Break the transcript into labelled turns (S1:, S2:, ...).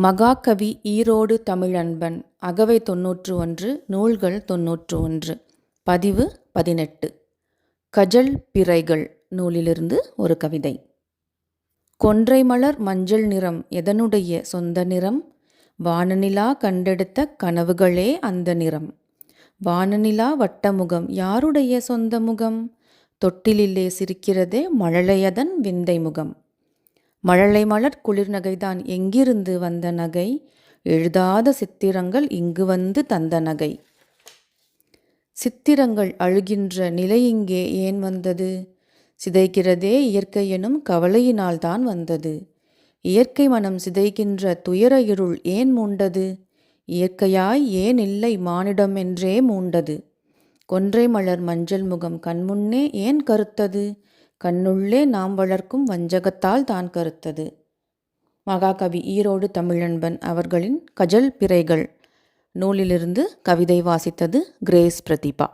S1: மகாகவி ஈரோடு தமிழன்பன் அகவை தொன்னூற்று ஒன்று நூல்கள் தொன்னூற்று ஒன்று பதிவு பதினெட்டு. கஜல் பிறைகள் நூலிலிருந்து ஒரு கவிதை. கொன்றை மலர் மஞ்சள் நிறம் எதனுடைய சொந்த நிறம்? வானநிலா கண்டெடுத்த கனவுகளே அந்த நிறம். வானநிலா வட்டமுகம் யாருடைய சொந்த முகம்? தொட்டிலிலே சிரிக்கிறதே மழலையதன் விந்தை முகம் மழலை மலர் குளிர் நகைதான் எங்கிருந்து வந்த நகை? எழுதாத சித்திரங்கள் இங்கு வந்து தந்த நகை. சித்திரங்கள் அழுகின்ற நிலை இங்கே ஏன் வந்தது? சிதைக்கிறதே இயற்கை எனும் கவலையினால்தான் வந்தது. இயற்கை மனம் சிதைக்கின்ற துயர இருள் ஏன் மூண்டது? இயற்கையாய் ஏன் இல்லை மானிடம் என்றே மூண்டது? கொன்றை மலர் மஞ்சள் முகம் கண்முன்னே ஏன் கருத்தது? கண்ணுள்ளே நாம் வளர்க்கும் வஞ்சகத்தால் தான் கருத்தது. மகாகவி ஈரோடு தமிழன்பன் அவர்களின் கஜல் பிறைகள். நூலிலிருந்து கவிதை வாசித்தது கிரேஸ் பிரதீபா.